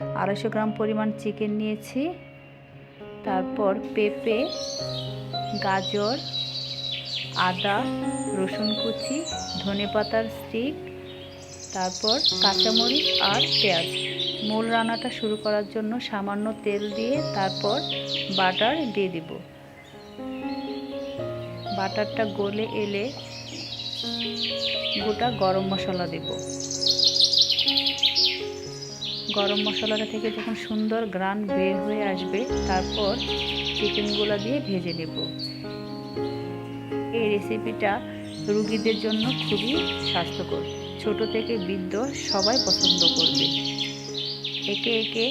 আড়াইশো গ্রাম পরিমাণ চিকেন নিয়েছি। তারপর পেঁপে, গাজর, আদা, রসুন কুচি, ধনেপাতার স্টিক, তারপর কাঁচামরিচ আর পেঁয়াজ। মূল রান্নাটা শুরু করার জন্য সামান্য তেল দিয়ে তারপর বাটার দিয়ে দিব। বাটারটা গলে এলে গোটা গরম মশলা দেব। গরম মশলাটা থেকে যখন সুন্দর গ্রান বের হয়ে আসবে, তারপর চিকেনগুলো দিয়ে ভেজে নেব। এই রেসিপিটা রুগীদের জন্য খুবই স্বাস্থ্যকর। ছোট থেকে বৃদ্ধ সবাই পছন্দ করবে। একে একে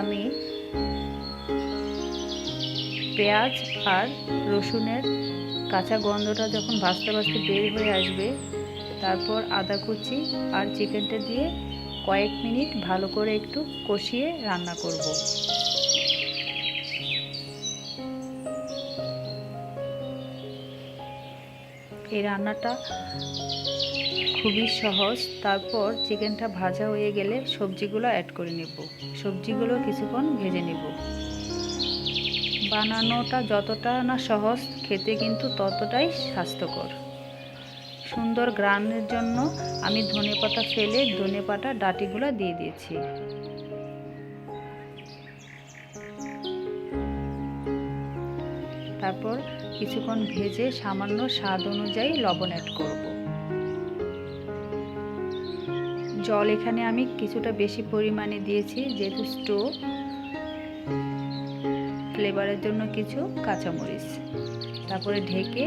আমি পেঁয়াজ আর রসুনের কাঁচা গন্ধটা যখন ভাজতে ভাজতে বের হয়ে আসবে, তারপর আদা কুচি আর চিকেনটা দিয়ে কয়েক মিনিট ভালো করে একটু কষিয়ে রান্না করব। এই রান্নাটা খুবই সহজ। তারপর চিকেনটা ভাজা হয়ে গেলে সবজিগুলো অ্যাড করে নেব। সবজিগুলো কিছুক্ষণ ভেজে নেব। বানানোটা যতটা না সহজ, খেতে কিন্তু ততটাই স্বাস্থ্যকর। সুন্দর গ্রানের জন্য আমি ধনেপাতা ফেলে ধনেপাতা ডাটিগুলো দিয়ে দিয়েছি। তারপর কিছুক্ষণ ভেজে সামান্য স্বাদ অনুযায়ী লবণ অ্যাড করব। জল এখানে আমি কিছুটা বেশি পরিমাণে দিয়েছি, যেহেতু স্টো ফ্লেভারের জন্য কিছু কাঁচামরিচ। তারপরে ঢেকে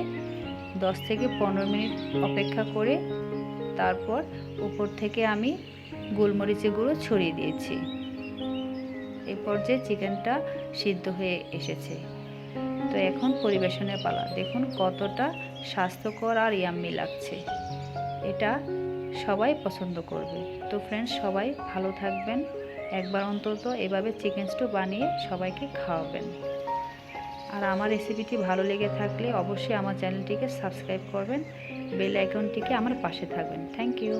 দশ থেকে পনেরো মিনিট অপেক্ষা করে তারপর উপর থেকে আমি গোলমরিচের গুঁড়ো ছড়িয়ে দিয়েছি। এই পর্যায়ে চিকেনটা সিদ্ধ হয়ে এসেছে। তো এখন পরিবেশনের পালা। দেখুন কতটা স্বাস্থ্যকর আর ইয়াম্মি লাগছে। এটা সবাই পছন্দ করবে। তো ফ্রেন্ডস সবাই ভালো থাকবেন। একবার অন্তত এভাবে চিকেন স্টু বানিয়ে সবাইকে খাওয়াবেন। আর আমার রেসিপিটি ভালো লেগে থাকলে অবশ্যই আমার চ্যানেলটিকে সাবস্ক্রাইব করবেন বেল আইকনটিকে আমার পাশে থাকবেন। Thank you